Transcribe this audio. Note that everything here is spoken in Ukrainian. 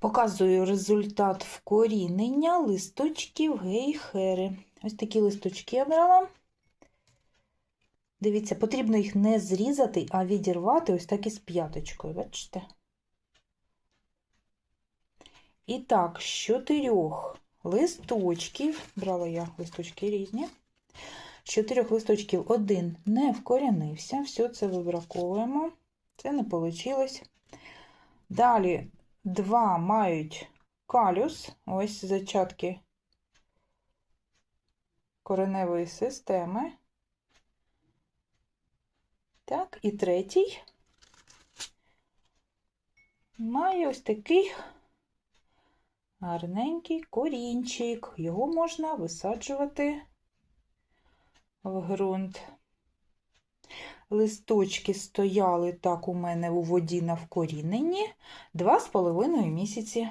Показую результат вкорінення листочків гейхери. Ось такі листочки я брала. Дивіться, потрібно їх не зрізати, а відірвати ось так із п'яточкою, бачите? І так, з чотирьох листочків, брала я листочки різні. З чотирьох листочків один не вкорінився. Все це вибраковуємо. Це не вийшло. Далі два мають калюс, ось зачатки кореневої системи. Так, і третій має ось такий гарненький корінчик. Його можна висаджувати в ґрунт. Листочки стояли так у мене у воді на вкоріненні два з половиною місяці.